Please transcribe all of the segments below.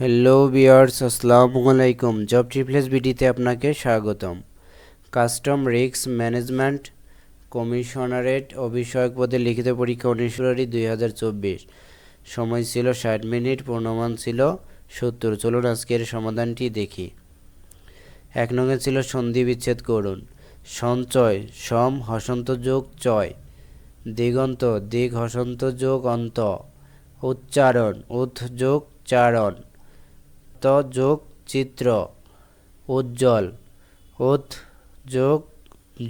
Hello বিয়ার্স আসসালামু আলাইকুম। Job ট্রিপ্লেস বিডিতে আপনাকে স্বাগতম। কাস্টম রিস্ক ম্যানেজমেন্ট কমিশনারেট ও বিষয়ক পদে লিখিত পরীক্ষা উনিশ ফেব্রুয়ারি দুই হাজার চব্বিশ। সময় ছিল ষাট মিনিট পূর্ণমান ছিল সত্তর। চলুন আজকের সমাধানটি দেখি। এক নঙ্গে ছিল সন্ধি বিচ্ছেদ করুন। সঞ্চয়, সম, হসন্ত যোগ, চয়। দিগন্ত, দিগ, হসন্ত যোগ, অন্ত। উচ্চারণ, উৎ যোগ, চারণ। ত যোগ চিত্র উজ্জ্বল উৎ যোগ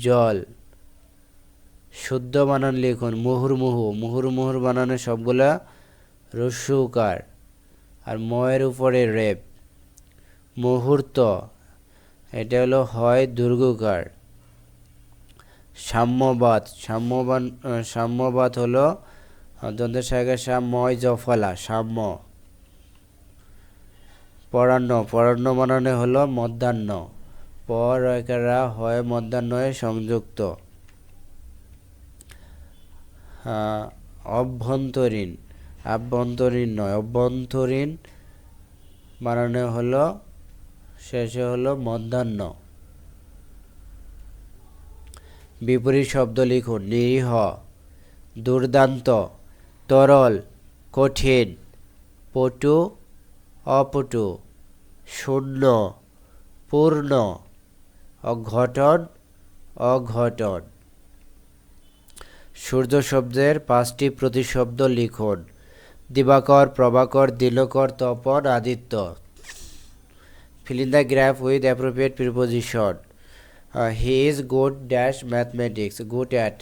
জল শুদ্ধ বানান লিখুন, মুহুর্মুহু, মুহুর্মুহুর বানানে সবগুলা রস্যুকার আর ময়ের উপরে রেপ মুহূর্ত, এটা হলো হয় দুর্গকার। সাম্যবাদ, সাম্যবান, সাম্যবাদ হলো দ্বন্দ্বের সাগর সাম্যয় জফলা সাম্য। পরান্ন পরান্ন বানানে হলো মধ্যাহ্ন। পর একারা হয় মধ্যাহ্নয়ে সংযুক্ত। অভ্যন্তরীণ। আভ্যন্তরীণ নয়, অভ্যন্তরীণ বানানো হলো, শেষে হলো মধ্যাহ্ন। বিপরীত শব্দ লিখুন, নিরীহ, দুর্দান্ত, তরল, কঠিন, পটু, অপটু। শূন্য, পূর্ণ, অঘটন অঘটন। সূর্য শব্দের পাঁচটি প্রতিশব্দ লিখুন। দিবাকর, প্রভাকর দিলকর তপন, Aditya. Filling the graph with appropriate preposition he is good dash mathematics good at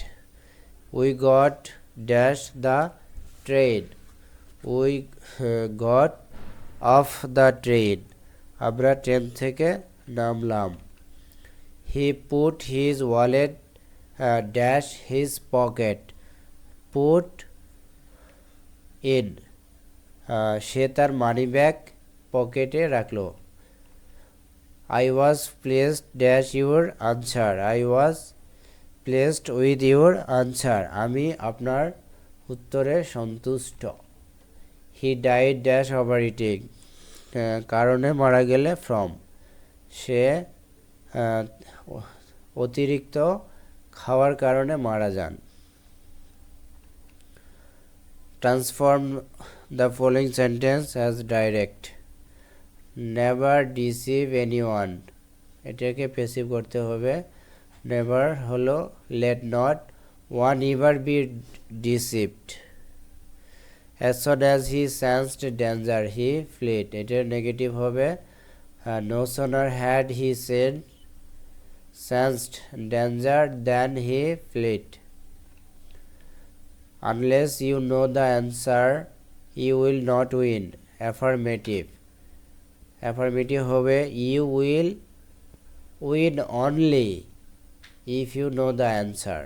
we got dash the train we got off the train আমরা ট্রেন থেকে নামলাম। He put his wallet dash his pocket put in সে তার money bag পকেটে রাখল। I was placed dash your answer I was placed with your answer আমি আপনার উত্তরে সন্তুষ্ট। হি ডাইড ড্যাশ ওভার কারণে মারা গেলে ফ্রম সে অতিরিক্ত খাওয়ার কারণে মারা যান। Transform the following sentence as direct never deceive anyone এটাকে পেসিভ করতে হবে। নেভার হলো let not one ever be deceived as soon as he sensed danger he fleet এটার নেগেটিভ হবে no sooner had he said sensed danger then he fleet unless you know the answer you will not win affirmative affirmative হবে you will win only if you know the answer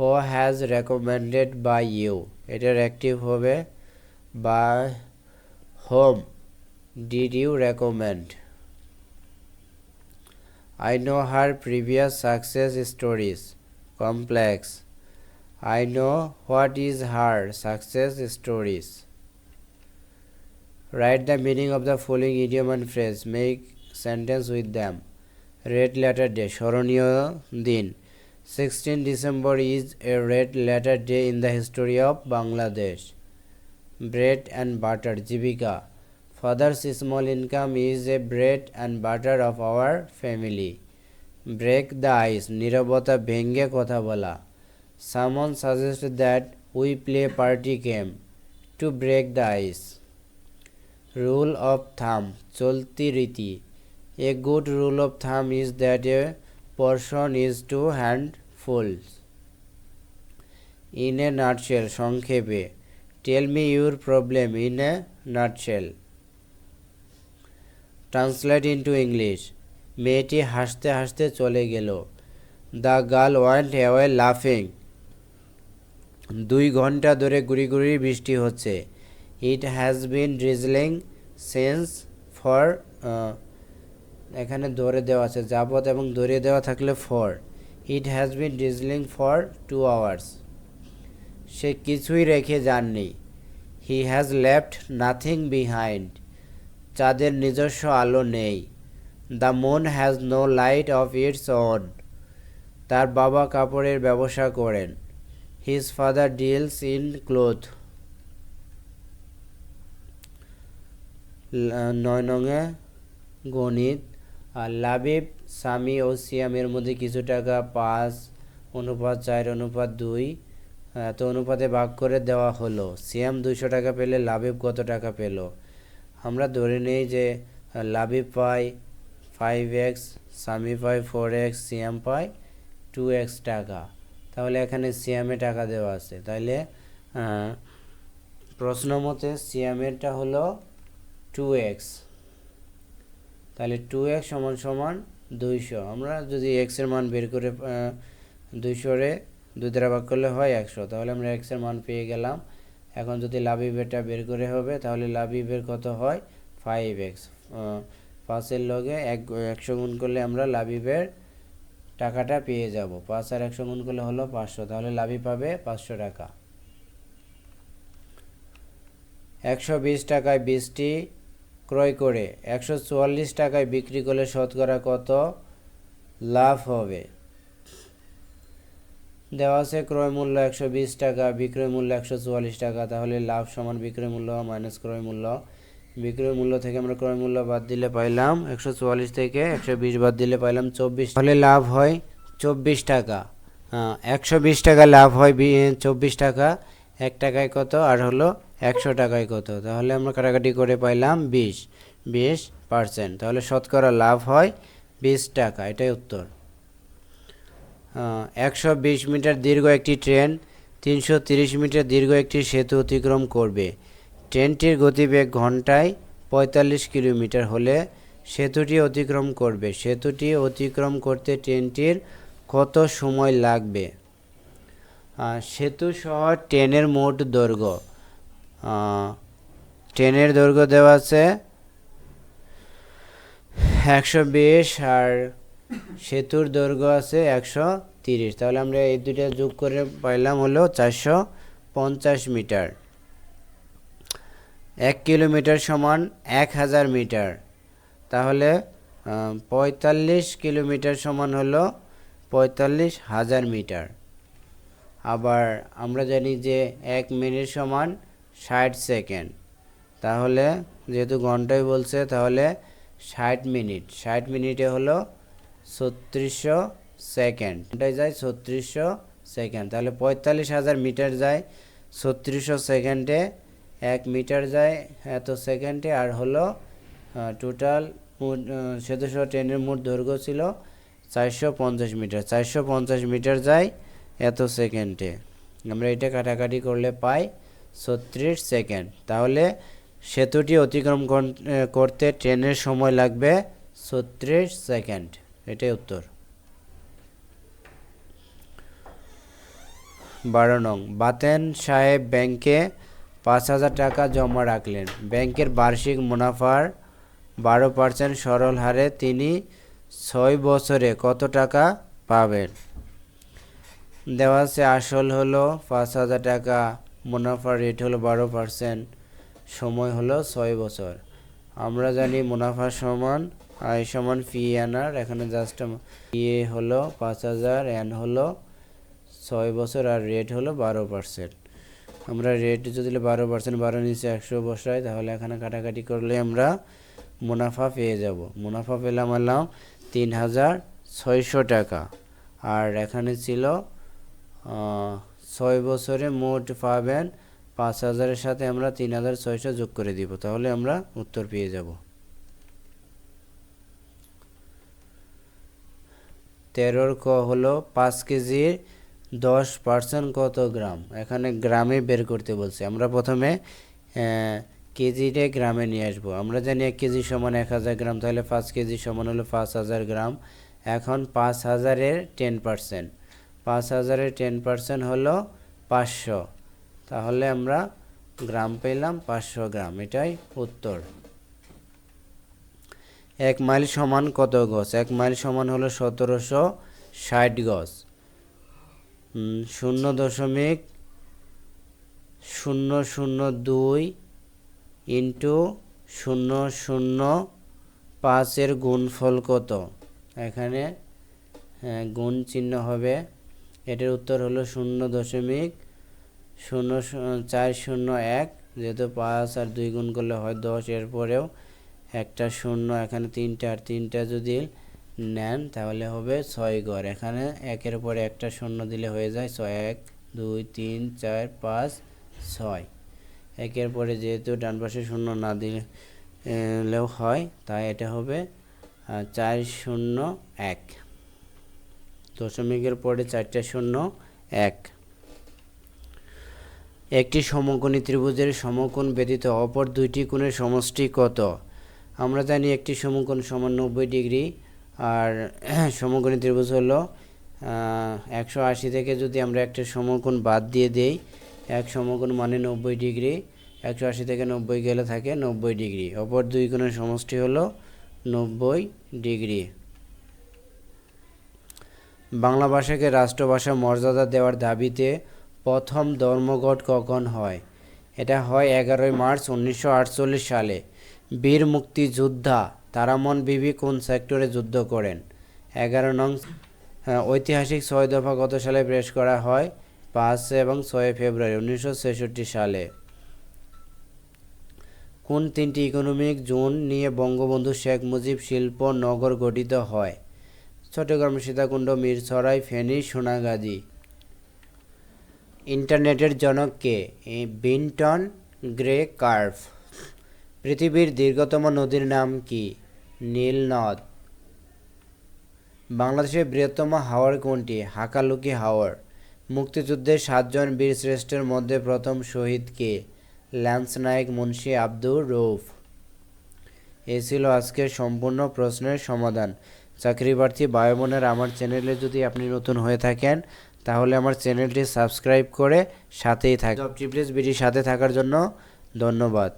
Who has recommended by you এটার active হবে by home did you recommend I know her previous success stories. Complex. I know what is her success stories. Write the meaning of the following idiom and phrase. Make sentence with them. Red letter day. স্মরণীয় দিন 16 December is a red letter day in the history of Bangladesh. Bread and butter, Jibika. Father's small income is a bread and butter of our family. Break the ice, Nirabota Bhenge Kothabala. Someone suggested that we play party game to break the ice. Rule of thumb, Cholti Riti. A good rule of thumb is that a portion is two handfuls. In a nutshell. সংক্ষেপে, Tell me your problem in a nutshell. Translate into English মেয়েটি হাসতে হাসতে চলে গেল the girl want away লাফিং দুই ঘণ্টা ধরে গুড়ি গুড়ি বৃষ্টি হচ্ছে it has been drizzling since for এখানে ধরে দেওয়া আছে যাবত এবং ধরিয়ে দেওয়া থাকলে for it has been drizzling for two hours সে কিছুই রেখে যাননি। He has left nothing behind চাঁদের নিজস্ব আলো নেই। The moon has no light of its own তার বাবা কাপড়ের ব্যবসা করেন। His father deals in cloth নয় নঙে গণিত। লাবিব স্বামী ও সিয়ামের মধ্যে কিছু টাকা, পাঁচ, অনুপাত চার, অনুপাত দুই, এত অনুপাতে ভাগ করে দেওয়া হলো। সিয়াম দুশো টাকা পেলে লাবিব কত টাকা পেল? আমরা ধরে নিই যে, লাবিব পাই ফাইভ এক্স স্বামী পাই ফোর এক্স সিয়াম পাই টু এক্স টাকা। তাহলে এখানে সিয়ামে টাকা দেওয়া আছে। তাহলে প্রশ্ন মতে সিয়ামেরটা হলো টু এক্স তাহলে টু এক্স সমান সমান দুইশো। আমরা যদি এক্সের মান বের করে দুইশোরে দুই দ্বারা ভাগ করলে হয় একশো। তাহলে আমরা এক্সের মান পেয়ে গেলাম। এখন যদি লাবিবেরটা বের করে হবে, তাহলে লাবিবের কত হয়? ফাইভ এক্স পাঁচের লগে এক, একশো গুণ করলে আমরা লাবিবের টাকাটা পেয়ে যাব। পাঁচ আর একশো গুণ করলে হলো পাঁচশো। তাহলে লাভি পাবে পাঁচশো টাকা। একশো বিশ টাকায় বীজটি ক্রয় করে একশো চুয়াল্লিশ টাকায় বিক্রি করলে শতকরা কত লাভ হবে? দেওয়া আছে ক্রয় মূল্য একশো বিশ টাকা বিক্রয় মূল্য একশো চুয়াল্লিশ টাকা তাহলে লাভ সমান বিক্রয় মূল্য মাইনাস ক্রয় মূল্য। বিক্রয় মূল্য থেকে আমরা ক্রয় মূল্য বাদ দিলে পাইলাম একশো চুয়াল্লিশ থেকে একশো বিশ বাদ দিলে পাইলাম চব্বিশ। তাহলে লাভ হয় চব্বিশ টাকা। হ্যাঁ, একশো বিশ টাকা লাভ হয় চব্বিশ টাকা। এক টাকায় কত? আর হলো একশো টাকায় কত? তাহলে আমরা কাটাকাটি করে পাইলাম বিশ। বিশ পার্সেন্ট তাহলে শতকরা লাভ হয় বিশ টাকা। এটাই উত্তর। একশো বিশ মিটার দীর্ঘ একটি ট্রেন, তিনশো তিরিশ মিটার দীর্ঘ একটি সেতু অতিক্রম করবে। ট্রেনটির গতিবেগ ঘন্টায় পঁয়তাল্লিশ কিলোমিটার হলে সেতুটি অতিক্রম করবে। সেতুটি অতিক্রম করতে ট্রেনটির কত সময় লাগবে? সেতু সহ ট্রেনের মোট দৈর্ঘ্য। ট্রেনের দৈর্ঘ্য দেওয়া আছে একশো বিশ আর সেতুর দৈর্ঘ্য আছে একশো তিরিশ। তাহলে আমরা এই দুইটা যোগ করে পাইলাম হলো চারশো পঞ্চাশ মিটার। এক কিলোমিটার সমান এক হাজার মিটার। তাহলে পঁয়তাল্লিশ কিলোমিটার সমান হলো পঁয়তাল্লিশ হাজার মিটার। আবার আমরা জানি যে এক মিনিট সমান ষাট সেকেন্ড। তাহলে যেহেতু ঘন্টায় বলছে, তাহলে ষাট মিনিট। ষাট মিনিটে হলো ছত্রিশশো সেকেন্ড। ঘন্টায় যায় ছত্রিশশো সেকেন্ড। তাহলে পঁয়তাল্লিশ হাজার মিটার যায় ছত্রিশশো সেকেন্ডে। এক মিটার যায় এত সেকেন্ডে। আর হলো টোটাল সেতুশো ট্রেনের মোট দৈর্ঘ্য ছিল চারশো পঞ্চাশ মিটার। চারশো পঞ্চাশ মিটার যায় এত সেকেন্ডে। আমরা এটা কাটাকাটি করলে পাই ছত্রিশ সেকেন্ড। তাহলে সেতুটি অতিক্রম করতে ট্রেনের সময় লাগবে ছত্রিশ সেকেন্ড। এটাই উত্তর। বারো নং, বাতেন সাহেব ব্যাংকে পাঁচ হাজার টাকা জমা রাখলেন। ব্যাংকের বার্ষিক মুনাফার বারো পার্সেন্ট সরল হারে তিনি ছয় বছরে কত টাকা পাবেন? দেওয়া আছে আসল হলো পাঁচ হাজার টাকা। মুনাফার রেট হলো বারো পার্সেন্ট সময় হলো ছয় বছর। আমরা জানি মুনাফা সমান, আয় সমান ফি এনার এখানে জাস্ট ইয়ে হলো পাঁচ হাজার এন হলো ছয় বছর, আর রেট হলো বারো পার্সেন্ট আমরা রেট যদি বারো পার্সেন্ট বারো নিচে একশো বসাই, তাহলে এখানে কাটাকাটি করলে আমরা মুনাফা পেয়ে যাব। মুনাফা পেলাম আলাম তিন হাজার ছয়শো টাকা। আর এখানে ছিল ছয় বছরে মোট পাবেন পাঁচ হাজারের সাথে আমরা তিন হাজার ছয়শো যোগ করে দিব, তাহলে আমরা উত্তর পেয়ে যাব। তেরোর ক হলো পাঁচ কেজির দশ পার্সেন্ট কত গ্রাম? এখানে গ্রামে বের করতে বলছে। আমরা প্রথমে কেজিতে গ্রামে নিয়ে আসব। আমরা জানি এক কেজি সমান এক হাজার গ্রাম, তাহলে পাঁচ কেজি সমান হলো পাঁচ হাজার গ্রাম। এখন পাঁচ হাজারের টেন পার্সেন্ট। পাঁচ হাজারের টেন পার্সেন্ট হলো পাঁচশো। তাহলে আমরা গ্রাম পেলাম পাঁচশো গ্রাম এটাই উত্তর। এক মাইল সমান কত গজ এক মাইল সমান হলো সতেরোশো ষাট গজ শূন্য দশমিক শূন্য শূন্য দুই ইন্টু শূন্য শূন্য পাঁচের গুণফল কত? এখানে হ্যাঁ, গুণ চিহ্ন হবে এটার উত্তর হলো শূন্য দশমিক শূন্য চার শূন্য এক, যেহেতু পাঁচ আর দুই গুণ করলে হয় দশ, এরপরেও একটা শূন্য, এখানে তিনটা আর তিনটা যদি নেন, তাহলে হবে ছয় ঘর এখানে একের পরে একটা শূন্য দিলে হয়ে যায় ছয়, এক, দুই, তিন, চার, পাঁচ, ছয়। একের পরে যেহেতু ডান পাশে শূন্য না দিলেও হয়, তাই এটা হবে চার শূন্য এক। দশমিকের পরে চারটা শূন্য, এক। একটি সমকোণী ত্রিভুজের সমকোণ ব্যতীত অপর দুইটি কোণের সমষ্টি কত? আমরা জানি একটি সমকোণ সমান নব্বই ডিগ্রি, আর সমকোণী ত্রিভুজ হলো একশো আশি থেকে যদি আমরা একটা সমকোণ বাদ দিয়ে দেই, এক সমকোণ মানে নব্বই ডিগ্রি, একশো আশি থেকে নব্বই গেলে থাকে নব্বই ডিগ্রি। অপর দুই কোণের সমষ্টি হলো নব্বই ডিগ্রি। বাংলা ভাষাকে রাষ্ট্রভাষা মর্যাদা দেওয়ার দাবিতে প্রথম ধর্মঘট কখন হয়? এটা হয় এগারোই মার্চ উনিশশো আটচল্লিশ সালে। বীর মুক্তিযোদ্ধা তারামন বিবি কোন সেক্টরে যুদ্ধ করেন? এগারো নং হ্যাঁ, ঐতিহাসিক ছয় দফা গত সালে পেশ করা হয়? পাঁচ এবং ছয় ফেব্রুয়ারি উনিশশো ছেষট্টি সালে। কোন তিনটি ইকোনমিক জোন নিয়ে বঙ্গবন্ধু শেখ মুজিব শিল্প নগর গঠিত হয়? চট্টগ্রাম, সীতাকুণ্ড মিরসরাই ফেনী, সোনাগাজী। ইন্টারনেটের জনক কে? বিন্টন গ্রে কার্ভ পৃথিবীর দীর্ঘতম নদীর নাম কি? নীল নদ বাংলাদেশের বৃহত্তম হাওর কোনটি? হাকালুকি হাওর। মুক্তিযুদ্ধের সাতজন বীর শ্রেষ্ঠের মধ্যে প্রথম শহীদ কে? ল্যান্স নায়ক মুন্সি আব্দুর রৌফ এ ছিল আজকের সম্পূর্ণ প্রশ্নের সমাধান। চাকরি প্রার্থী বায়ুমনের আমার চ্যানেলে যদি আপনি নতুন হয়ে থাকেন, তাহলে আমার চ্যানেলটি সাবস্ক্রাইব করে সাথেই থাক জব টিপ্লেস বিডি সাথে থাকার জন্য ধন্যবাদ।